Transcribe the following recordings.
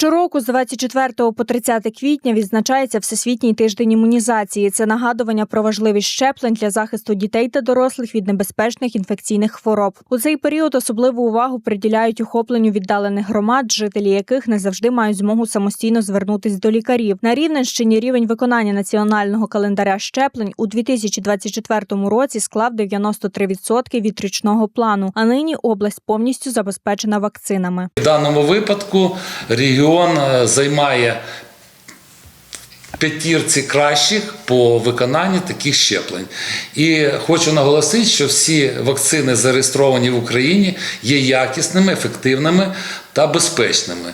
Щороку з 24 по 30 квітня відзначається Всесвітній тиждень імунізації. Це нагадування про важливість щеплень для захисту дітей та дорослих від небезпечних інфекційних хвороб. У цей період особливу увагу приділяють охопленню віддалених громад, жителі яких не завжди мають змогу самостійно звернутись до лікарів. На Рівненщині рівень виконання національного календаря щеплень у 2024 році склав 93% від річного плану. А нині область повністю забезпечена вакцинами. В даному випадку регіон е, займає п'ятірці кращих по виконанні таких щеплень. І хочу наголосити, що всі вакцини, зареєстровані в Україні, є якісними, ефективними та безпечними.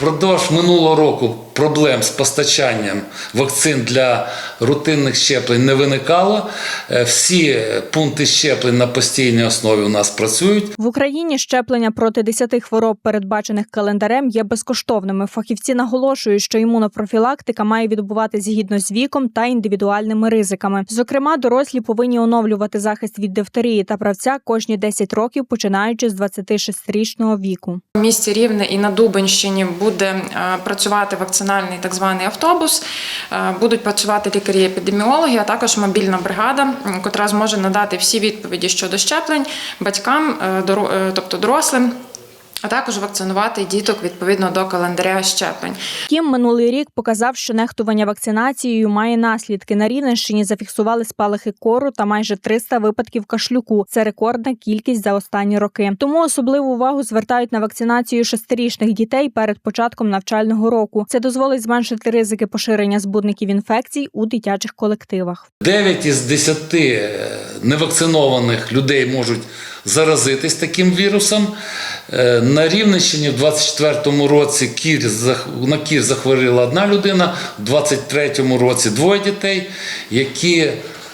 Продовж минулого року проблем з постачанням вакцин для рутинних щеплень не виникало. Е, Всі пункти щеплень на постійній основі у нас працюють. В Україні щеплення проти 10 хвороб, передбачених календарем, є безкоштовними. Фахівці наголошують, що імунопрофілактика має відбуватись згідно з віком та індивідуальними ризиками. Зокрема, дорослі повинні оновлювати захист від дифтерії та правця кожні 10 років, починаючи з 26-річного віку. В місті Рівне і на Дубенщині буде е, працювати вакцинальний так званий автобус. Е, Будуть працювати лікарі-епідеміологи, а також мобільна бригада, котра зможе надати всі відповіді щодо щеплень батькам, е, тобто дорослим. А також вакцинувати діток відповідно до календаря щеплень. Втім, минулий рік показав, що нехтування вакцинацією має наслідки. На Рівненщині зафіксували спалахи кору та майже 300 випадків кашлюку. Це рекордна кількість за останні роки. Тому особливу увагу звертають на вакцинацію шестирічних дітей перед початком навчального року. Це дозволить зменшити ризики поширення збудників інфекцій у дитячих колективах. 9 із 10 е, невакцинованих людей можуть заразитись таким вірусом. Е, На Рівненщині в 24-му році кір, на кір захворіла одна людина, в 23-му році двоє дітей, які,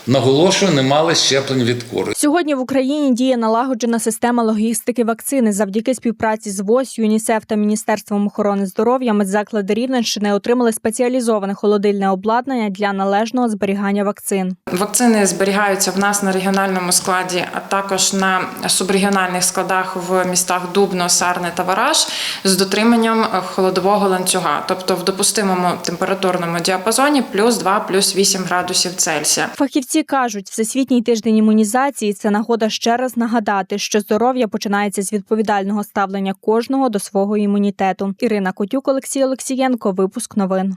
наголошую, не мали щеплень від кору. Сьогодні в Україні діє налагоджена система логістики вакцини. Завдяки співпраці з ВОЗ, ЮНІСЕФ та Міністерством охорони здоров'я медзаклади Рівненщини отримали спеціалізоване холодильне обладнання для належного зберігання вакцин. Вакцини зберігаються в нас на регіональному складі, а також на субрегіональних складах в містах Дубно, Сарне та Вараж з дотриманням холодового ланцюга, тобто в допустимому температурному діапазоні плюс 2, плюс 8 градусів Цельсія. Фахівці кажуть, всесвітній тиждень імунізації це нагода ще раз нагадати, що здоров'я починається з відповідального ставлення кожного до свого імунітету. Ірина Котюк, Олексій Олексієнко. Випуск новин.